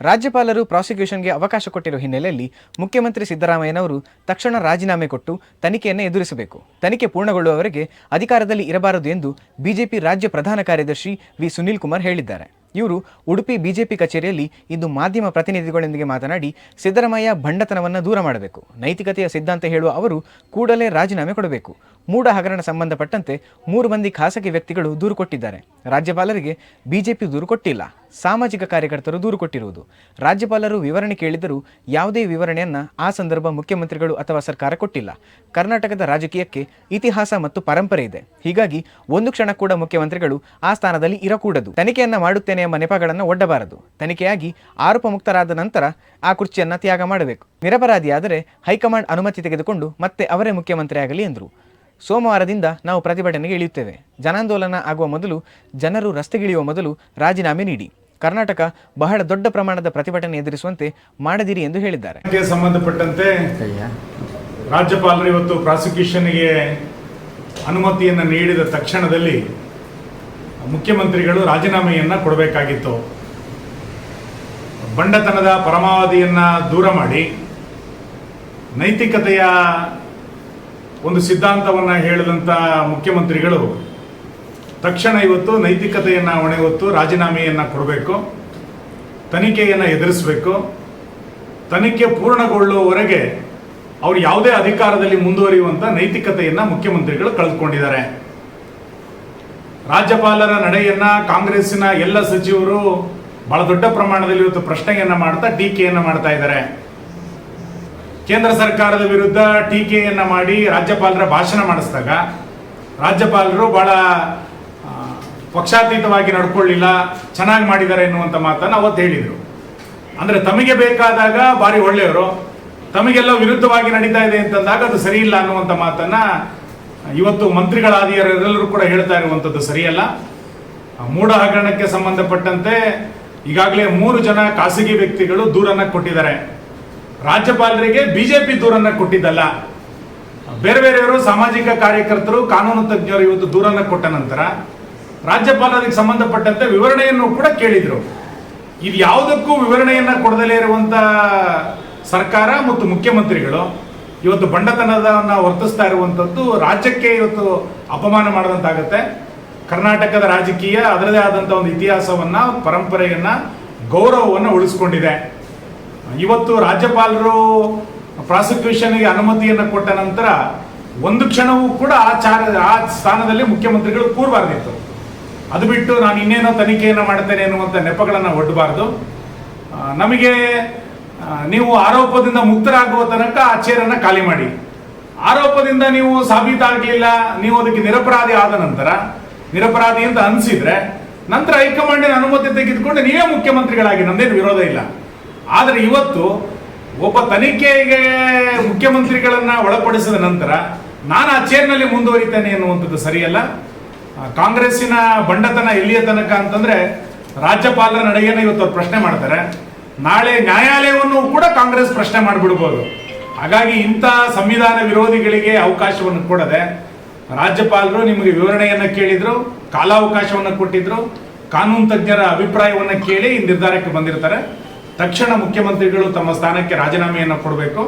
ರಾಜ್ಯಪಾಲರು ಪ್ರಾಸಿಕ್ಯೂಷನ್ಗೆ ಅವಕಾಶ ಕೊಟ್ಟಿರುವ ಹಿನ್ನೆಲೆಯಲ್ಲಿ ಮುಖ್ಯಮಂತ್ರಿ ಸಿದ್ದರಾಮಯ್ಯನವರು ತಕ್ಷಣ ರಾಜೀನಾಮೆ ಕೊಟ್ಟು ತನಿಖೆಯನ್ನು ಎದುರಿಸಬೇಕು. ತನಿಖೆ ಪೂರ್ಣಗೊಳ್ಳುವವರೆಗೆ ಅಧಿಕಾರದಲ್ಲಿ ಇರಬಾರದು ಎಂದು ಬಿಜೆಪಿ ರಾಜ್ಯ ಪ್ರಧಾನ ಕಾರ್ಯದರ್ಶಿ ವಿ. ಸುನೀಲ್ ಕುಮಾರ್ ಹೇಳಿದ್ದಾರೆ. ಇವರು ಉಡುಪಿ ಬಿಜೆಪಿ ಕಚೇರಿಯಲ್ಲಿ ಇಂದು ಮಾಧ್ಯಮ ಪ್ರತಿನಿಧಿಗಳೊಂದಿಗೆ ಮಾತನಾಡಿ, ಸಿದ್ದರಾಮಯ್ಯ ಭಂಡತನವನ್ನು ದೂರ ಮಾಡಬೇಕು. ನೈತಿಕತೆಯ ಸಿದ್ಧಾಂತ ಹೇಳುವ ಅವರು ಕೂಡಲೇ ರಾಜೀನಾಮೆ ಕೊಡಬೇಕು. ಮೂಡ ಹಗರಣ ಸಂಬಂಧಪಟ್ಟಂತೆ ಮೂರು ಮಂದಿ ಖಾಸಗಿ ವ್ಯಕ್ತಿಗಳು ದೂರು ಕೊಟ್ಟಿದ್ದಾರೆ. ರಾಜ್ಯಪಾಲರಿಗೆ ಬಿಜೆಪಿ ದೂರು ಕೊಟ್ಟಿಲ್ಲ. ಸಾಮಾಜಿಕ ಕಾರ್ಯಕರ್ತರು ದೂರು ಕೊಟ್ಟಿರುವುದು. ರಾಜ್ಯಪಾಲರು ವಿವರಣೆ ಕೇಳಿದರೂ ಯಾವುದೇ ವಿವರಣೆಯನ್ನು ಆ ಸಂದರ್ಭ ಮುಖ್ಯಮಂತ್ರಿಗಳು ಅಥವಾ ಸರ್ಕಾರ ಕೊಟ್ಟಿಲ್ಲ. ಕರ್ನಾಟಕದ ರಾಜಕೀಯಕ್ಕೆ ಇತಿಹಾಸ ಮತ್ತು ಪರಂಪರೆ ಇದೆ. ಹೀಗಾಗಿ ಒಂದು ಕ್ಷಣ ಕೂಡ ಮುಖ್ಯಮಂತ್ರಿಗಳು ಆ ಸ್ಥಾನದಲ್ಲಿ ಇರಕೂಡದು. ತನಿಖೆಯನ್ನು ಮಾಡುತ್ತೇನೆ ಎಂಬ ನೆಪಗಳನ್ನು ಒಡ್ಡಬಾರದು. ತನಿಖೆಯಾಗಿ ಆರೋಪ ಮುಕ್ತರಾದ ನಂತರ ಆ ಕುರ್ಚಿಯನ್ನು ತ್ಯಾಗ ಮಾಡಬೇಕು. ನಿರಪರಾಧಿಯಾದರೆ ಹೈಕಮಾಂಡ್ ಅನುಮತಿ ತೆಗೆದುಕೊಂಡು ಮತ್ತೆ ಅವರೇ ಮುಖ್ಯಮಂತ್ರಿಯಾಗಲಿ ಎಂದರು. ಸೋಮವಾರದಿಂದ ನಾವು ಪ್ರತಿಭಟನೆಗೆ ಇಳಿಯುತ್ತೇವೆ. ಜನಾಂದೋಲನ ಆಗುವ ಮೊದಲು ಜನರು ರಸ್ತೆಗಿಳಿಯುವ ಮೊದಲು ರಾಜೀನಾಮೆ ನೀಡಿ. ಕರ್ನಾಟಕ ಬಹಳ ದೊಡ್ಡ ಪ್ರಮಾಣದ ಪ್ರತಿಭಟನೆ ಎದುರಿಸುವಂತೆ ಮಾಡದಿರಿ ಎಂದು ಹೇಳಿದ್ದಾರೆ. ಸಂಬಂಧಪಟ್ಟಂತೆ ರಾಜ್ಯಪಾಲರು ಇವತ್ತು ಪ್ರಾಸಿಕ್ಯೂಷನ್ಗೆ ಅನುಮತಿಯನ್ನು ನೀಡಿದ ತಕ್ಷಣದಲ್ಲಿ ಮುಖ್ಯಮಂತ್ರಿಗಳು ರಾಜೀನಾಮೆಯನ್ನ ಕೊಡಬೇಕಾಗಿತ್ತು. ಬಂಡತನದ ಪರಮಾವಧಿಯನ್ನು ದೂರ ಮಾಡಿ ನೈತಿಕತೆಯ ಒಂದು ಸಿದ್ಧಾಂತವನ್ನು ಹೇಳಿದಂಥ ಮುಖ್ಯಮಂತ್ರಿಗಳು ತಕ್ಷಣ ಇವತ್ತು ನೈತಿಕತೆಯನ್ನು ಹೊಣೆ ಹೊತ್ತು ರಾಜೀನಾಮೆಯನ್ನ ಕೊಡಬೇಕು, ತನಿಖೆಯನ್ನು ಎದುರಿಸಬೇಕು, ತನಿಖೆ ಪೂರ್ಣಗೊಳ್ಳುವವರೆಗೆ ಅವರು ಯಾವುದೇ ಅಧಿಕಾರದಲ್ಲಿ ಮುಂದುವರಿಯುವಂಥ ನೈತಿಕತೆಯನ್ನು ಮುಖ್ಯಮಂತ್ರಿಗಳು ಕಳೆದುಕೊಂಡಿದ್ದಾರೆ ರಾಜ್ಯಪಾಲರ ನಡೆಯನ್ನ ಕಾಂಗ್ರೆಸ್ಸಿನ ಎಲ್ಲ ಸಚಿವರು ಬಹಳ ದೊಡ್ಡ ಪ್ರಮಾಣದಲ್ಲಿ ಇವತ್ತು ಪ್ರಶ್ನೆಯನ್ನ ಮಾಡ್ತಾ ಟೀಕೆಯನ್ನು ಮಾಡ್ತಾ ಇದ್ದಾರೆ. ಕೇಂದ್ರ ಸರ್ಕಾರದ ವಿರುದ್ಧ ಟೀಕೆಯನ್ನು ಮಾಡಿ ರಾಜ್ಯಪಾಲರ ಭಾಷಣ ಮಾಡಿಸಿದಾಗ ರಾಜ್ಯಪಾಲರು ಬಹಳ ಪಕ್ಷಾತೀತವಾಗಿ ನಡ್ಕೊಳ್ಳಿಲ್ಲ, ಚೆನ್ನಾಗಿ ಮಾಡಿದ್ದಾರೆ ಎನ್ನುವಂಥ ಮಾತನ್ನ ಅವತ್ತು ಹೇಳಿದರು. ಅಂದ್ರೆ ತಮಗೆ ಬೇಕಾದಾಗ ಬಾರಿ ಒಳ್ಳೆಯವರು, ತಮಗೆಲ್ಲ ವಿರುದ್ಧವಾಗಿ ನಡೀತಾ ಇದೆ ಅಂತಂದಾಗ ಅದು ಸರಿ ಇಲ್ಲ ಅನ್ನುವಂಥ ಮಾತನ್ನ ಇವತ್ತು ಮಂತ್ರಿಗಳಾದಿಯರೆಲ್ಲರೂ ಕೂಡ ಹೇಳ್ತಾ ಇರುವಂಥದ್ದು ಸರಿಯಲ್ಲ. ಮೂಢ ಹಗರಣಕ್ಕೆ ಸಂಬಂಧಪಟ್ಟಂತೆ ಈಗಾಗಲೇ ಮೂರು ಜನ ಖಾಸಗಿ ವ್ಯಕ್ತಿಗಳು ದೂರನ್ನ ಕೊಟ್ಟಿದ್ದಾರೆ. ರಾಜ್ಯಪಾಲರಿಗೆ ಬಿಜೆಪಿ ದೂರನ್ನ ಕೊಟ್ಟಿದ್ದಲ್ಲ. ಬೇರೆ ಬೇರೆಯವರು ಸಾಮಾಜಿಕ ಕಾರ್ಯಕರ್ತರು, ಕಾನೂನು ತಜ್ಞರು ಇವತ್ತು ದೂರನ್ನ ಕೊಟ್ಟ ನಂತರ ರಾಜ್ಯಪಾಲರಿಗೆ ಸಂಬಂಧಪಟ್ಟಂತೆ ವಿವರಣೆಯನ್ನು ಕೂಡ ಕೇಳಿದ್ರು. ಇದು ಯಾವುದಕ್ಕೂ ವಿವರಣೆಯನ್ನು ಕೊಡದಲೇ ಇರುವಂತ ಸರ್ಕಾರ ಮತ್ತು ಮುಖ್ಯಮಂತ್ರಿಗಳು ಇವತ್ತು ಬಂಡತನದನ್ನ ವರ್ತಿಸ್ತಾ ಇರುವಂಥದ್ದು ರಾಜ್ಯಕ್ಕೆ ಇವತ್ತು ಅಪಮಾನ ಮಾಡಿದಂತಾಗುತ್ತೆ. ಕರ್ನಾಟಕದ ರಾಜಕೀಯ ಅದರದೇ ಆದಂತ ಒಂದು ಇತಿಹಾಸವನ್ನ, ಪರಂಪರೆಯನ್ನ, ಗೌರವವನ್ನು ಉಳಿಸ್ಕೊಂಡಿದೆ. ಇವತ್ತು ರಾಜ್ಯಪಾಲರು ಪ್ರಾಸಿಕ್ಯೂಷನ್ಗೆ ಅನುಮತಿಯನ್ನು ಕೊಟ್ಟ ನಂತರ ಒಂದು ಕ್ಷಣವೂ ಕೂಡ ಆ ಚಾರ ಆ ಸ್ಥಾನದಲ್ಲಿ ಮುಖ್ಯಮಂತ್ರಿಗಳು ಕೂರಬಾರ್ದಿತ್ತು. ಅದು ಬಿಟ್ಟು ನಾನು ಇನ್ನೇನೋ ತನಿಖೆಯನ್ನು ಮಾಡ್ತೇನೆ ಎನ್ನುವಂಥ ನೆಪಗಳನ್ನು ಒಡ್ಡಬಾರ್ದು ನಮಗೆ ನೀವು ಆರೋಪದಿಂದ ಮುಕ್ತರಾಗುವ ತನಕ ಆ ಚೇರನ್ನು ಖಾಲಿ ಮಾಡಿ. ಆರೋಪದಿಂದ ನೀವು ಸಾಬೀತಾಗಲಿಲ್ಲ, ನೀವು ಅದಕ್ಕೆ ನಿರಪರಾಧಿ ಆದ ನಂತರ, ನಿರಪರಾಧಿ ಅಂತ ಅನಿಸಿದ್ರೆ ನಂತರ ಹೈಕಮಾಂಡಿನ ಅನುಮತಿ ತೆಗೆದುಕೊಂಡು ನೀವೇ ಮುಖ್ಯಮಂತ್ರಿಗಳಾಗಿ, ನಮ್ದೇನು ವಿರೋಧ ಇಲ್ಲ. ಆದರೆ ಇವತ್ತು ಒಬ್ಬ ತನಿಖೆಗೆ ಮುಖ್ಯಮಂತ್ರಿಗಳನ್ನ ಒಳಪಡಿಸಿದ ನಂತರ ನಾನು ಆ ಚೇರ್ನಲ್ಲಿ ಮುಂದುವರಿತೇನೆ ಎನ್ನುವಂಥದ್ದು ಸರಿಯಲ್ಲ. ಕಾಂಗ್ರೆಸ್ಸಿನ ಬಂಡತನ ಎಲ್ಲಿಯ ತನಕ ಅಂತಂದ್ರೆ ರಾಜ್ಯಪಾಲರ ನಡೆಯನ್ನು ಇವತ್ತು ಅವ್ರು ಪ್ರಶ್ನೆ ಮಾಡ್ತಾರೆ. ನಾಳೆ ನ್ಯಾಯಾಲಯವನ್ನು ಕೂಡ ಕಾಂಗ್ರೆಸ್ ಪ್ರಶ್ನೆ ಮಾಡಿಬಿಡ್ಬೋದು. ಹಾಗಾಗಿ ಇಂಥ ಸಂವಿಧಾನ ವಿರೋಧಿಗಳಿಗೆ ಅವಕಾಶವನ್ನು ಕೊಡದೆ ರಾಜ್ಯಪಾಲರು ನಿಮಗೆ ವಿವರಣೆಯನ್ನ ಕೇಳಿದ್ರು, ಕಾಲಾವಕಾಶವನ್ನು ಕೊಟ್ಟಿದ್ರು, ಕಾನೂನು ತಜ್ಞರ ಅಭಿಪ್ರಾಯವನ್ನು ಕೇಳಿ ಈ ನಿರ್ಧಾರಕ್ಕೆ ಬಂದಿರ್ತಾರೆ. ತಕ್ಷಣ ಮುಖ್ಯಮಂತ್ರಿಗಳು ತಮ್ಮ ಸ್ಥಾನಕ್ಕೆ ರಾಜೀನಾಮೆಯನ್ನು ಕೊಡಬೇಕು.